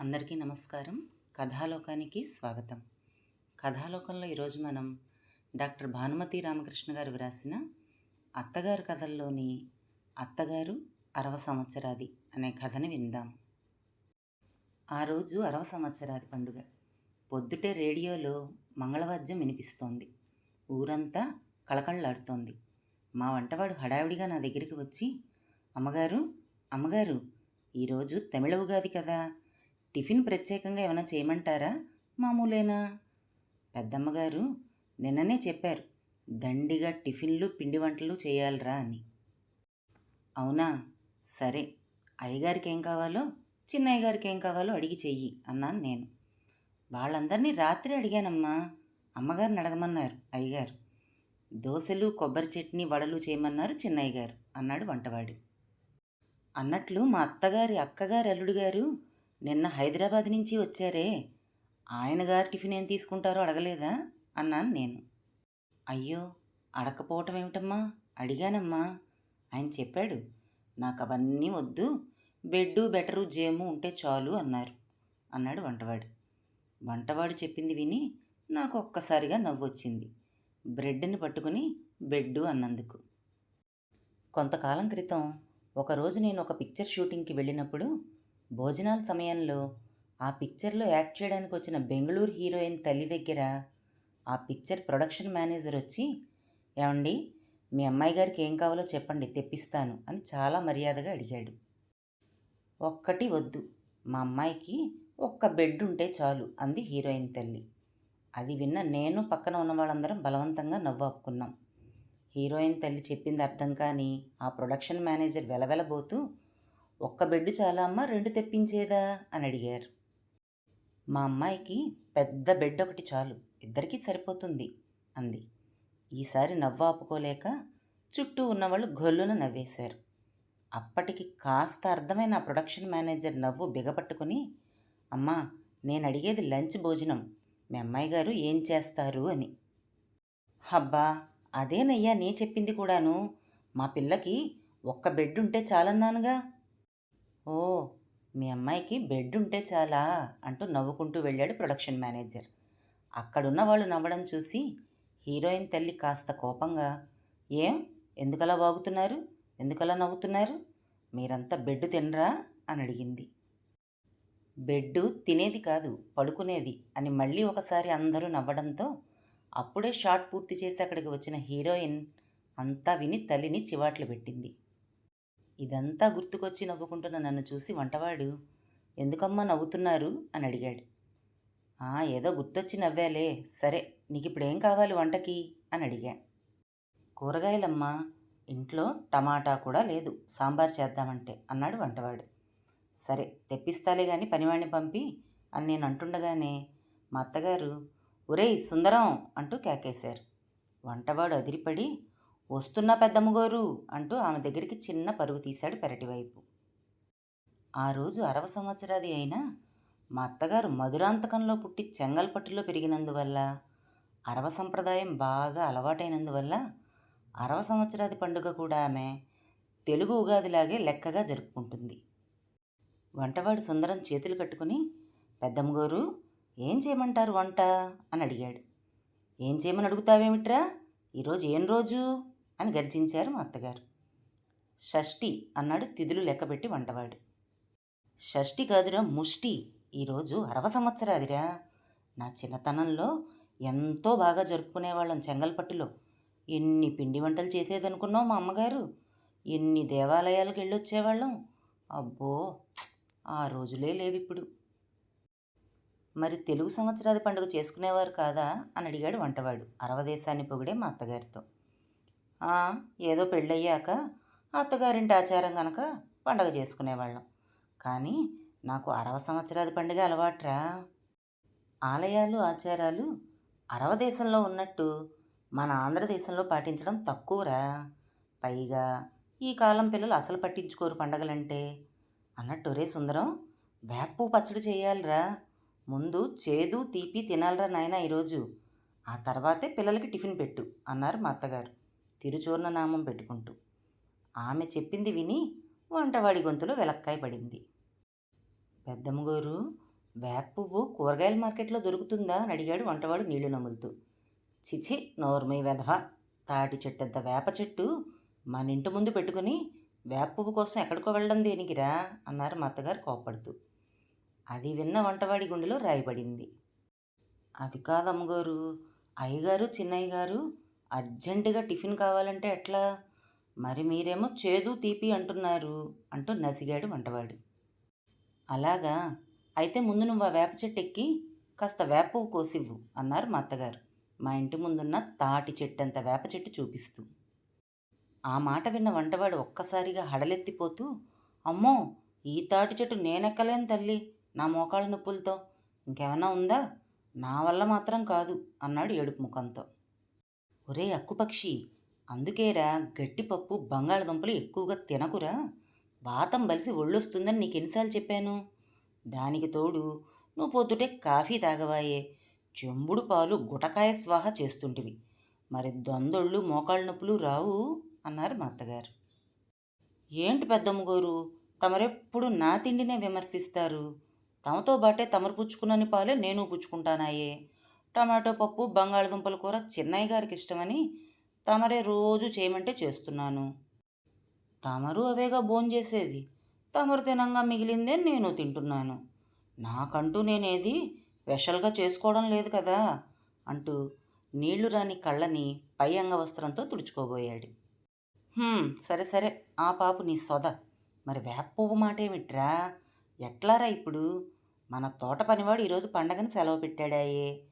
అందరికీ నమస్కారం. కథాలోకానికి స్వాగతం. కథాలోకంలో ఈరోజు మనం డాక్టర్ భానుమతి రామకృష్ణ గారు వ్రాసిన అత్తగారు కథల్లోని అత్తగారు అరవ సంవత్సరాది అనే కథని విందాం. ఆ రోజు అరవ సంవత్సరాది పండుగ. పొద్దుటే రేడియోలో మంగళవాద్యం వినిపిస్తోంది. ఊరంతా కళకళలాడుతోంది. మా వంటవాడు హడావిడిగా నా దగ్గరికి వచ్చి అమ్మగారు అమ్మగారు ఈరోజు తమిళ ఉగాది కదా టిఫిన్ ప్రత్యేకంగా ఏమైనా చేయమంటారా? మామూలేనా? పెద్దమ్మగారు నిన్ననే చెప్పారు దండిగా టిఫిన్లు పిండి వంటలు చేయాలిరా అని. అవునా? సరే. అయ్యగారికి ఏం కావాలో చిన్నయ్య గారికి ఏం కావాలో అడిగి చెయ్యి అన్నాను నేను. వాళ్ళందరినీ రాత్రి అడిగానమ్మా. అమ్మగారిని అడగమన్నారు అయ్యగారు. దోశలు కొబ్బరి చట్నీ వడలు చేయమన్నారు చిన్నయ్య గారు అన్నాడు వంటవాడు. అన్నట్లు మా అత్తగారి అక్కగారి అల్లుడు గారు నిన్న హైదరాబాద్ నుంచి వచ్చారే. ఆయన గారు టిఫిన్ ఏం తీసుకుంటారో అడగలేదా? అన్నాను నేను. అయ్యో అడగకపోవటం ఏమిటమ్మా? అడిగానమ్మా. ఆయన చెప్పాడు నాకు అవన్నీ వద్దు బెడ్డు బెటరు జేము ఉంటే చాలు అన్నారు అన్నాడు వంటవాడు. వంటవాడు చెప్పింది విని నాకు ఒక్కసారిగా నవ్వు వచ్చింది బ్రెడ్ని పట్టుకుని బెడ్డు అన్నందుకు. కొంతకాలం క్రితం ఒకరోజు నేను ఒక పిక్చర్ షూటింగ్కి వెళ్ళినప్పుడు భోజనాల సమయంలో ఆ పిక్చర్లో యాక్ట్ చేయడానికి వచ్చిన బెంగళూరు హీరోయిన్ తల్లి దగ్గర ఆ పిక్చర్ ప్రొడక్షన్ మేనేజర్ వచ్చి ఏమండి మీ అమ్మాయి గారికి ఏం కావాలో చెప్పండి తెప్పిస్తాను అని చాలా మర్యాదగా అడిగాడు. ఒక్కటి వద్దు మా అమ్మాయికి ఒక్క బెడ్ ఉంటే చాలు అంది హీరోయిన్ తల్లి. అది విన్న నేను పక్కన ఉన్న వాళ్ళందరం బలవంతంగా నవ్వాపుకున్నాం హీరోయిన్ తల్లి చెప్పింది అర్థం కానీ ఆ ప్రొడక్షన్ మేనేజర్ వెలవెలబోతూ ఒక్క బెడ్ చాలా అమ్మ రెండు తెప్పించేదా? అని అడిగారు. మా అమ్మాయికి పెద్ద బెడ్ ఒకటి చాలు ఇద్దరికీ సరిపోతుంది అంది. ఈసారి నవ్వు ఆపుకోలేక చుట్టూ ఉన్నవాళ్ళు గొల్లున నవ్వేశారు. అప్పటికి కాస్త అర్థమైన ప్రొడక్షన్ మేనేజర్ నవ్వు బిగపట్టుకుని అమ్మా నేను అడిగేది లంచ్ భోజనం మీ అమ్మాయి గారు ఏం చేస్తారు? అని. హబ్బా అదేనయ్యా నీ చెప్పింది కూడాను మా పిల్లకి ఒక్క బెడ్ ఉంటే చాలన్నానుగా ఓ మీ అమ్మాయికి బెడ్ ఉంటే చాలా అంటూ నవ్వుకుంటూ వెళ్ళాడు ప్రొడక్షన్ మేనేజర్. అక్కడున్న వాళ్ళు నవ్వడం చూసి హీరోయిన్ తల్లి కాస్త కోపంగా ఏం? ఎందుకలా వాగుతున్నారు? ఎందుకలా నవ్వుతున్నారు? మీరంతా బెడ్ తినరా? అని అడిగింది. బెడ్డు తినేది కాదు పడుకునేది అని మళ్ళీ ఒకసారి అందరూ నవ్వడంతో అప్పుడే షాట్ పూర్తి చేసి అక్కడికి వచ్చిన హీరోయిన్ అంతా విని తల్లిని చివాట్లు పెట్టింది. ఇదంతా గుర్తుకొచ్చి నవ్వుకుంటున్న నన్ను చూసి వంటవాడు ఎందుకమ్మా నవ్వుతున్నారు? అని అడిగాడు. "ఆ, ఏదో గుర్తొచ్చి నవ్వాలే. సరే నీకు ఇప్పుడు ఏం కావాలి వంటకి? అని అడిగా. కూరగాయలమ్మా ఇంట్లో టమాటా కూడా లేదు. సాంబార్ చేద్దామంటే అన్నాడు వంటవాడు. సరే తెప్పిస్తాలే గాని పనివాడిని పంపి అని నేను అంటుండగానే మా అత్తగారు ఒరేయ్ సుందరం అంటూ కేకేశారు. వంటవాడు అదిరిపడి వస్తున్నా పెద్దమ్మగోరు అంటూ ఆమె దగ్గరికి చిన్న పరుగు తీశాడు పెరటివైపు ఆ రోజు అరవ సంవత్సరాది అయినా మా అత్తగారు మధురాంతకంలో పుట్టి చెంగల్పట్టులో పెరిగినందువల్ల అరవ సంప్రదాయం బాగా అలవాటైనందువల్ల అరవ సంవత్సరాది పండుగ కూడా ఆమె తెలుగు ఉగాదిలాగే లెక్కగా జరుపుకుంటుంది. వంటవాడు సుందరం చేతులు కట్టుకుని పెద్దమ్మగోరు ఏం చేయమంటారు వంట? అని అడిగాడు. ఏం చేయమని అడుగుతావేమిట్రా? ఈరోజు ఏం రోజు? అని గర్జించారు మా అత్తగారు. షష్ఠి అన్నాడు తిథులు లెక్కబెట్టి వంటవాడు. షష్ఠి కాదురా ముష్టి. ఈరోజు అరవ సంవత్సరాదిరా. నా చిన్నతనంలో ఎంతో బాగా జరుపుకునేవాళ్ళం చెంగల్పట్టులో. ఎన్ని పిండి వంటలు చేసేదనుకున్నావు మా అమ్మగారు? ఎన్ని దేవాలయాలకు వెళ్ళొచ్చేవాళ్ళం? అబ్బో! ఆ రోజులే లేవిప్పుడు. మరి తెలుగు సంవత్సరాది పండుగ చేసుకునేవారు కాదా? అని అడిగాడు వంటవాడు అరవదేశాన్ని పొగిడే మా అత్తగారితో. ఏదో పెళ్ళయ్యాక అత్తగారింటి ఆచారం గనక పండగ చేసుకునేవాళ్ళం. కానీ నాకు అరవ సంవత్సరాది పండుగ అలవాట్రా. ఆలయాలు ఆచారాలు అరవ దేశంలో ఉన్నట్టు మన ఆంధ్రదేశంలో పాటించడం తక్కువరా? పైగా ఈ కాలం పిల్లలు అసలు పట్టించుకోరు పండగలంటే. అన్నట్టు రే సుందరం వేపు పచ్చడి చేయాలిరా. ముందు చేదు తీపి తినాలిరా నాయనా ఈరోజు. ఆ తర్వాతే పిల్లలకి టిఫిన్ పెట్టు అన్నారు మా అత్తగారు. తిరుచూర్ణ నామం పెట్టుకుంటూ. ఆమె చెప్పింది విని వంటవాడి గొంతులో వెలక్కాయ పడింది. పెద్దమ్మగారు వేప పువ్వు కూరగాయల మార్కెట్లో దొరుకుతుందా అని అడిగాడు వంటవాడు నీళ్ళు నములుతూ. చిచి నోర్మై వెధవ తాటి చెట్టంత వేప చెట్టు మన ఇంటి ముందు పెట్టుకుని వేప పువ్వు కోసం ఎక్కడికో వెళ్ళడం దేనికిరా? అన్నారు మా అత్తగారు కోప్పడుతూ. అది విన్న వంటవాడి గుండెలో రాయబడింది అది కాదమ్మగారు అయ్యగారు చిన్నయ్య గారు అర్జెంటుగా టిఫిన్ కావాలంటే ఎట్లా? మరి మీరేమో చేదు తీపి అంటున్నారు అంటూ నసిగాడు వంటవాడు. అలాగా? అయితే ముందు నువ్వు ఆ వేప చెట్టు ఎక్కి కాస్త వేప పువ్వు కోసివ్వు అన్నారు మా అత్తగారు. మా ఇంటి ముందున్న తాటి చెట్టంత వేప చెట్టు చూపిస్తూ. ఆ మాట విన్న వంటవాడు ఒక్కసారిగా హడలెత్తిపోతూ అమ్మో ఈ తాటి చెట్టు నేనెక్కలేను తల్లి నా మోకాళ్ళ నొప్పులతో. ఇంకేమన్నా ఉందా? నా వల్ల మాత్రం కాదు అన్నాడు ఏడుపు ముఖంతో. ఒరే అక్కుపక్షి అందుకేరా గట్టిపప్పు బంగాళదుంపలు ఎక్కువగా తినకురా? వాతం బలిసి ఒళ్ళొస్తుందని నీకు ఎన్నిసార్లు చెప్పాను? దానికి తోడు నువ్వు పొద్దుటే కాఫీ తాగవాయే. చెంబుడు పాలు గుటకాయ స్వాహ చేస్తుంటివి. మరి దొందొళ్ళు మోకాళ్ళ నొప్పులు రావు అన్నారు మా అత్తగారు ఏంటి పెద్దమ్మగారు? తమరెప్పుడు నా తిండినే విమర్శిస్తారు. తమతో బాటే తమరు పుచ్చుకున్నని పాలే నేను పుచ్చుకుంటానాయే. టమాటో పప్పు బంగాళదుంపల కూర చిన్నయ్య గారికి ఇష్టమని తమరే రోజు చేయమంటే చేస్తున్నాను. తమరు అవేగా భోంచేసేది తమరు తినంగా మిగిలిందే నేను తింటున్నాను. నాకంటూ నేనేది స్పెషల్గా చేసుకోవడం లేదు కదా అంటూ నీళ్ళు రాని కళ్ళని పై అంగవస్త్రంతో తుడుచుకోబోయాడు. సరే సరే ఆ పాపు నీ సొద. మరి వేప పువ్వు మాట ఏమిట్రా? ఎట్లారా ఇప్పుడు? మన తోట పనివాడు ఈరోజు పండగని సెలవు పెట్టాడాయే.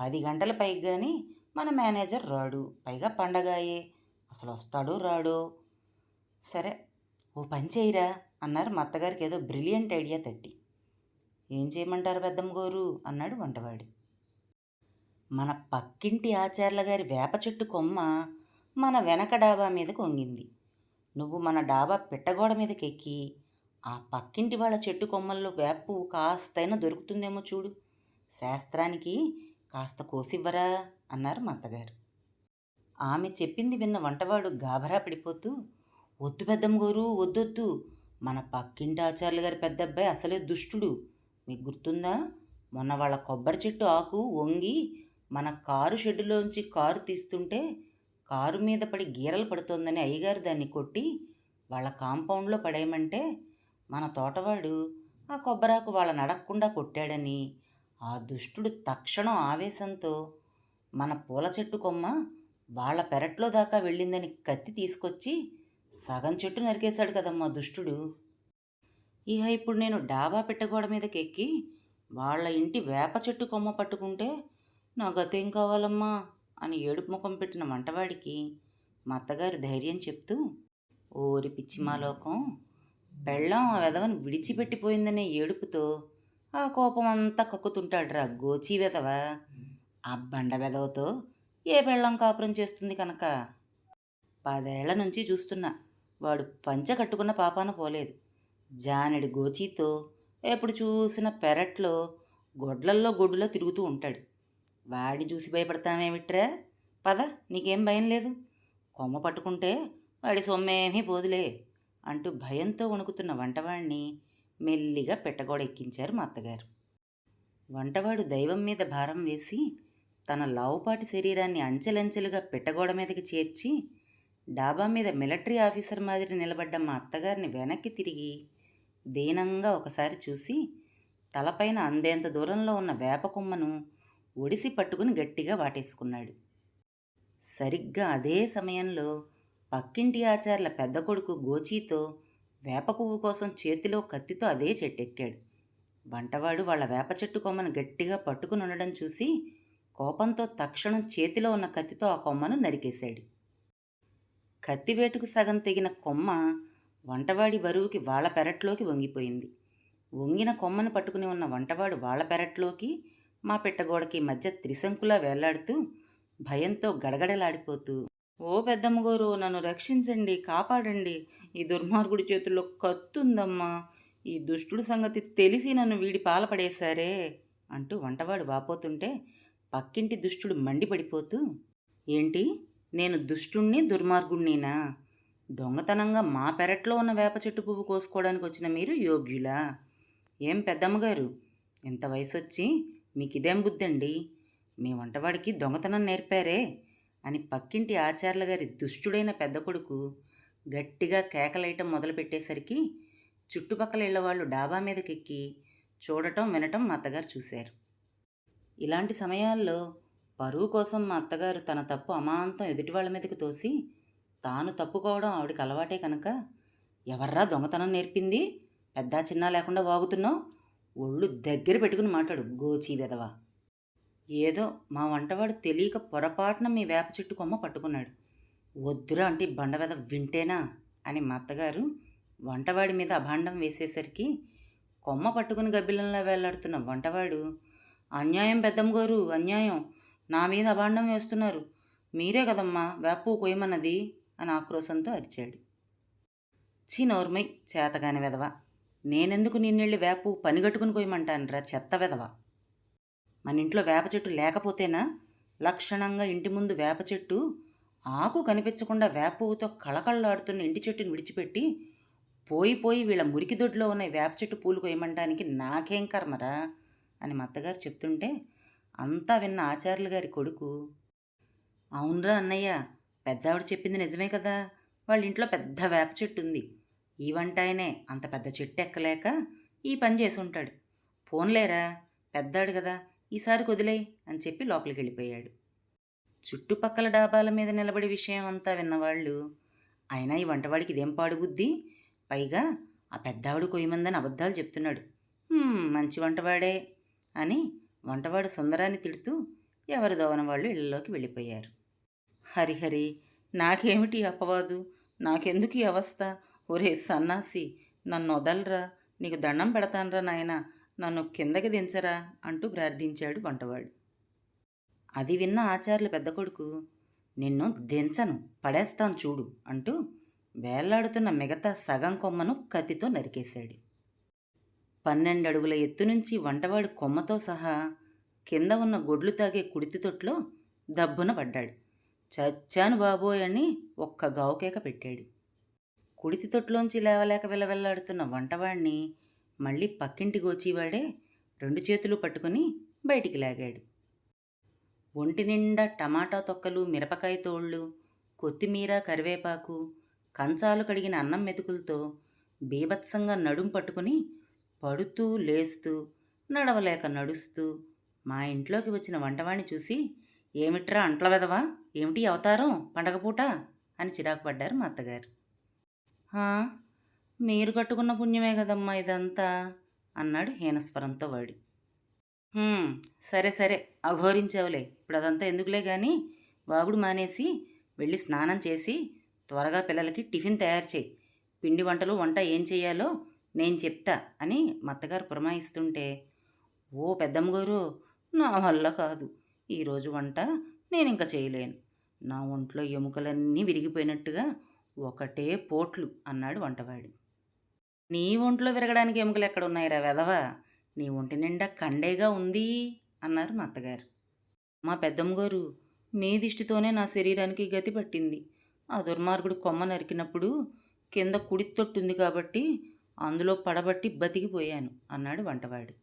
పది గంటల పైకి కానీ మన మేనేజర్ రాడు. పైగా పండగాయే. అసలు వస్తాడో రాడో. సరే ఓ పని చేయరా అన్నారు మా అత్తగారికి ఏదో బ్రిలియంట్ ఐడియా తట్టి. ఏం చేయమంటారు పెద్దమ్మ గోరు అన్నాడు వంటవాడు. మన పక్కింటి ఆచార్ల గారి వేప చెట్టు కొమ్మ మన వెనక డాబా మీద కొంగింది. నువ్వు మన డాబా పిట్టగోడ మీదకి ఎక్కి ఆ పక్కింటి వాళ్ళ చెట్టు కొమ్మల్లో వేప కాస్తైనా దొరుకుతుందేమో చూడు. శాస్త్రానికి కాస్త కోసివ్వరా? అన్నారు మా అత్తగారు ఆమె చెప్పింది విన్న వంటవాడు గాభరా పడిపోతూ వద్దు పెద్దమ్మ గోరు వద్దొద్దు. మన పక్కింటి ఆచార్యులు గారి పెద్ద అబ్బాయి అసలే దుష్టుడు. మీకు గుర్తుందా? మొన్న వాళ్ళ కొబ్బరి చెట్టు ఆకు వంగి మన కారు షెడ్డులోంచి కారు తీస్తుంటే కారు మీద పడి గీరలు పడుతోందని అయ్యగారు దాన్ని కొట్టి వాళ్ళ కాంపౌండ్లో పడేయమంటే మన తోటవాడు ఆ కొబ్బరాకు వాళ్ళ నడక్కుండా కొట్టాడని ఆ దుష్టుడు తక్షణం ఆవేశంతో మన పూల చెట్టు కొమ్మ వాళ్ళ పెరట్లో దాకా వెళ్ళిందని కత్తి తీసుకొచ్చి సగం చెట్టు నరికేశాడు కదమ్మా దుష్టుడు. ఇహ ఇప్పుడు నేను డాబా పెట్టగోడ మీదకి ఎక్కి వాళ్ళ ఇంటి వేప చెట్టు కొమ్మ పట్టుకుంటే నా గతేం కావాలమ్మా అని ఏడుపు ముఖం పెట్టిన వంటవాడికి మా అత్తగారు ధైర్యం చెప్తూ ఓరి పిచ్చిమాలోకం పెళ్ళం ఆ వెధవని విడిచిపెట్టిపోయిందనే ఏడుపుతో ఆ కోపం అంతా కక్కుతుంటాడురా గోచి వెధవ ఆ బండ వెధవతో ఏ పెళ్ళం కాపురం చేస్తుంది కనుక? పదేళ్ళ నుంచి చూస్తున్నా వాడు పంచ కట్టుకున్న పాపాన పోలేదు. జానడి గోచీతో ఎప్పుడు చూసిన పెరట్లో గొడ్లల్లో గొడ్డులో తిరుగుతూ ఉంటాడు. వాడిని చూసి భయపడతామేమిట్రా? పద నీకేం భయం లేదు. కొమ్మ పట్టుకుంటే వాడి సొమ్మేమీ పోదులే అంటూ భయంతో వణుకుతున్న వంటవాడిని మెల్లిగా పెట్టగోడ ఎక్కించారు మా అత్తగారు. వంటవాడు దైవం మీద భారం వేసి తన లావుపాటి శరీరాన్ని అంచెలంచెలుగా పెట్టగోడ మీదకి చేర్చి డాబా మీద మిలిటరీ ఆఫీసర్ మాదిరి నిలబడ్డ మా అత్తగారిని వెనక్కి తిరిగి దీనంగా ఒకసారి చూసి తలపైన అందేంత దూరంలో ఉన్న వేప కొమ్మను ఒడిసి పట్టుకుని గట్టిగా వాటేసుకున్నాడు. సరిగ్గా అదే సమయంలో పక్కింటి ఆచార్ల పెద్ద కొడుకు గోచీతో వేప పువ్వు కోసం చేతిలో కత్తితో అదే చెట్టెక్కాడు. వంటవాడు వాళ్ళ వేప చెట్టు కొమ్మను గట్టిగా పట్టుకుని ఉండడం చూసి కోపంతో తక్షణం చేతిలో ఉన్న కత్తితో ఆ కొమ్మను నరికేశాడు. కత్తివేటుకు సగం తెగిన కొమ్మ వంటవాడి బరువుకి వాళ్ళ పెరట్లోకి వంగిపోయింది. వంగిన కొమ్మను పట్టుకుని ఉన్న వంటవాడు వాళ్ళ పెరట్లోకి మా పెట్టగోడకి మధ్య త్రిశంకులా వేలాడుతూ భయంతో గడగడలాడిపోతూ ఓ పెద్దమ్మగోరు నన్ను రక్షించండి కాపాడండి. ఈ దుర్మార్గుడి చేతుల్లో కత్తుందమ్మా. ఈ దుష్టుడు సంగతి తెలిసి నన్ను వీడి పాలపడేశారే అంటూ వంటవాడు వాపోతుంటే పక్కింటి దుష్టుడు మండిపడిపోతూ ఏంటి? నేను దుష్టుణ్ణి దుర్మార్గుణ్ణినా? దొంగతనంగా మా పెరట్లో ఉన్న వేప చెట్టు పువ్వు కోసుకోవడానికి వచ్చిన మీరు యోగ్యులా? ఏం పెద్దమ్మగారు? ఇంత వయసు వచ్చి మీకు ఇదేం బుద్ధండి? మీ వంటవాడికి దొంగతనం నేర్పారే. అని పక్కింటి ఆచార్యుల గారి దుష్టుడైన పెద్ద కొడుకు గట్టిగా కేకలేయటం మొదలుపెట్టేసరికి చుట్టుపక్కల ఇళ్ళ వాళ్ళు డాబా మీదకెక్కి చూడటం వినటం మా అత్తగారు చూశారు. ఇలాంటి సమయాల్లో పరువు కోసం మా అత్తగారు తన తప్పు అమాంతం ఎదుటి వాళ్ళ మీదకి తోసి తాను తప్పుకోవడం ఆవిడకి అలవాటే కనుక ఎవర్రా దొంగతనం నేర్పింది? పెద్ద చిన్న లేకుండా వాగుతున్నావు? ఒళ్ళు దగ్గర పెట్టుకుని మాట్లాడు గోచి వెదవా ఏదో మా వంటవాడు తెలియక పొరపాటున మీ వేప చెట్టు కొమ్మ పట్టుకున్నాడు. వద్దురా అంటే ఈ బండ వింటేనా? అని మా అత్తగారు వంటవాడి మీద అభాండం వేసేసరికి కొమ్మ పట్టుకుని గబ్బిలంలా వేలాడుతున్న వంటవాడు అన్యాయం పెద్దమ్మ గారు అన్యాయం. నా మీద అభాండం వేస్తున్నారు. మీరే కదమ్మా వేపు కొయ్యమన్నది అని ఆక్రోశంతో అరిచాడు. చీ నోర్మై చేతగాని వెదవ. నేనెందుకు నిన్నెళ్ళి వేపు పనిగట్టుకుని కొయ్యమంటానురా చెత్త వెదవ? మన ఇంట్లో వేప చెట్టు లేకపోతేనా? లక్షణంగా ఇంటి ముందు వేప చెట్టు ఆకు కనిపించకుండా వేప పువ్వుతో కళకళలాడుతున్న ఇంటి చెట్టుని విడిచిపెట్టి పోయి పోయి వీళ్ళ మురికి దొడ్లో ఉన్న వేప చెట్టు పూలు కొయ్యమంటానికి నాకేం కర్మరా? అని మా అత్తగారు చెప్తుంటే అంతా విన్న ఆచార్యులు గారి కొడుకు అవునరా అన్నయ్య పెద్దావిడ చెప్పింది నిజమే కదా వాళ్ళ ఇంట్లో పెద్ద వేప చెట్టు ఉంది ఈ వంట ఆయనే అంత పెద్ద చెట్టు ఎక్కలేక ఈ పని చేసి ఉంటాడు ఫోన్లేరా పెద్దాడు కదా ఈసారి వదిలేయ్ అని చెప్పి లోపలికి వెళ్ళిపోయాడు చుట్టుపక్కల డాబాల మీద నిలబడి విషయం అంతా విన్నవాళ్ళు అయినా ఈ వంటవాడికి ఇదేం పాడు బుద్ధి? పైగా ఆ పెద్దావిడ కొయ్యమందని అబద్ధాలు చెప్తున్నాడు. మంచి వంటవాడే అని వంటవాడు సుందరాన్ని తిడుతూ ఎవరి దోవన వాళ్ళు ఇళ్ళలోకి వెళ్ళిపోయారు. హరిహరి నాకేమిటి అపవాదు? నాకెందుకు ఈ అవస్థ? ఒరే సన్నాసి నన్ను వదలరా? నీకు దండం పెడతానరా నాయనా? నన్ను కిందకి దించరా అంటూ ప్రార్థించాడు వంటవాడు. అది విన్న ఆచార్యుల పెద్ద కొడుకు నిన్ను దించను పడేస్తాను చూడు అంటూ వేళ్ళాడుతున్న మిగతా సగం కొమ్మను కత్తితో నరికేశాడు. పన్నెండు అడుగుల ఎత్తు నుంచి వంటవాడు కొమ్మతో సహా కింద ఉన్న గొడ్లు తాగే కుడితి తొట్లో దబ్బున పడ్డాడు. చచ్చాను బాబోయ్ అని ఒక్క గావుకేక పెట్టాడు. కుడితి తొట్లోంచి లేవలేక విలవెల్లాడుతున్న వంటవాడిని మళ్ళీ పక్కింటి గోచివాడే రెండు చేతులు పట్టుకుని బయటికి లాగాడు. ఒంటి నిండా టమాటా తొక్కలు మిరపకాయ తోళ్ళు కొత్తిమీర కరివేపాకు కంచాలు కడిగిన అన్నం మెతుకులతో బీభత్సంగా నడుం పట్టుకుని పడుతూ లేస్తూ నడవలేక నడుస్తూ మా ఇంట్లోకి వచ్చిన వంటవాణ్ణి చూసి ఏమిట్రా అంట్ల వెదవా ఏమిటి అవతారం? పండగ పూట? అని చిరాకు పడ్డారు మా అత్తగారు. మీరు కట్టుకున్న పుణ్యమే కదమ్మా ఇదంతా అన్నాడు హీనస్వరంతో వాడి. సరే సరే అఘోరించావులే. ఇప్పుడు అదంతా ఎందుకులే కానీ వాగుడు మానేసి వెళ్ళి స్నానం చేసి త్వరగా పిల్లలకి టిఫిన్ తయారు చేయి. పిండి వంటలు వంట ఏం చేయాలో నేను చెప్తా అని మత్తగారు పురమాయిస్తుంటే ఓ పెద్దమ్మగారు నా వల్ల కాదు. ఈరోజు వంట నేను ఇంకా చేయలేను. నా ఒంట్లో ఎముకలన్నీ విరిగిపోయినట్టుగా ఒకటే పోట్లు అన్నాడు వంటవాడు. నీ ఒంట్లో విరగడానికి ఎముకలు ఎక్కడ ఉన్నాయిరా వెధవ? నీ ఒంటి నిండా కండేగా ఉంది అన్నారు మా అత్తగారు మా పెద్దమ్మగారు మీ దిష్టితోనే నా శరీరానికి గతి పట్టింది. ఆ దుర్మార్గుడు కొమ్మ నరికినప్పుడు కింద కుడి తొట్టుంది కాబట్టి అందులో పడబట్టి బతికిపోయాను అన్నాడు వంటవాడు.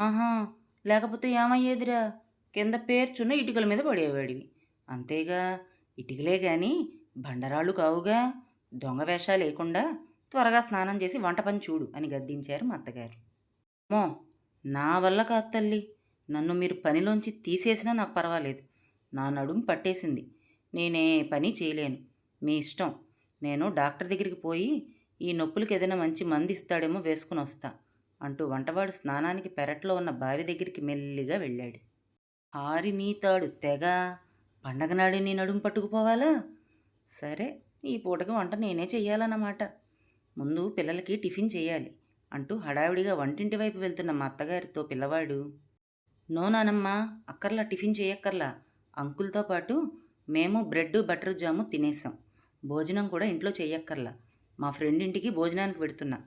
ఆహా లేకపోతే ఏమయ్యేదిరా? కింద పేర్చున్న ఇటుకల మీద పడేవాడివి. అంతేగా ఇటుకలే గాని బండరాళ్ళు కావుగా దొంగ వేషాలు లేకుండా త్వరగా స్నానం చేసి వంట పని చూడు అని గద్దించారు మా అత్తగారు. మో నా వల్ల కాదు తల్లి. నన్ను మీరు పనిలోంచి తీసేసినా నాకు పర్వాలేదు. నా నడుము పట్టేసింది. నేనే పని చేయలేను. మీ ఇష్టం. నేను డాక్టర్ దగ్గరికి పోయి ఈ నొప్పులకి ఏదైనా మంచి మంది ఇస్తాడేమో వేసుకుని వస్తా అంటూ వంటవాడు స్నానానికి పెరట్లో ఉన్న బావి దగ్గరికి మెల్లిగా వెళ్ళాడు. హారి నీతాడు తెగ. పండగనాడు నీ నడుము పట్టుకుపోవాలా? సరే ఈ పూటకి వంట నేనే చెయ్యాలన్నమాట. ముందు పిల్లలకి టిఫిన్ చేయాలి అంటూ హడావిడిగా వంటింటి వైపు వెళ్తున్న మా అత్తగారితో పిల్లవాడు నో నానమ్మా అక్కర్లా టిఫిన్ చేయక్కర్లా. అంకుల్తో పాటు మేము బ్రెడ్ బటర్ జాము తినేసాం. భోజనం కూడా ఇంట్లో చేయక్కర్లా. మా ఫ్రెండ్ ఇంటికి భోజనానికి పెడుతున్నా.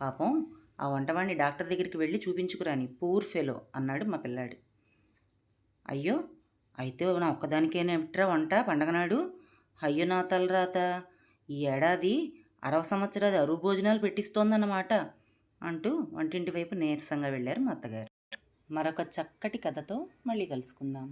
పాపం ఆ వంటవాణ్ణి డాక్టర్ దగ్గరికి వెళ్ళి చూపించుకురాని పూర్ ఫెలో అన్నాడు మా పిల్లాడు. అయ్యో అయితే నా ఒక్కదానికేనేమిట్రా వంట పండగ నాడు అయ్యో నా తలరాత. ఈ ఏడాది అరవ సంవత్సరాది అరువు భోజనాలు పెట్టిస్తోందన్నమాట అంటూ వంటింటి వైపు నీరసంగా వెళ్ళారు మా అత్తగారు. మరొక చక్కటి కథతో మళ్ళీ కలుసుకుందాం.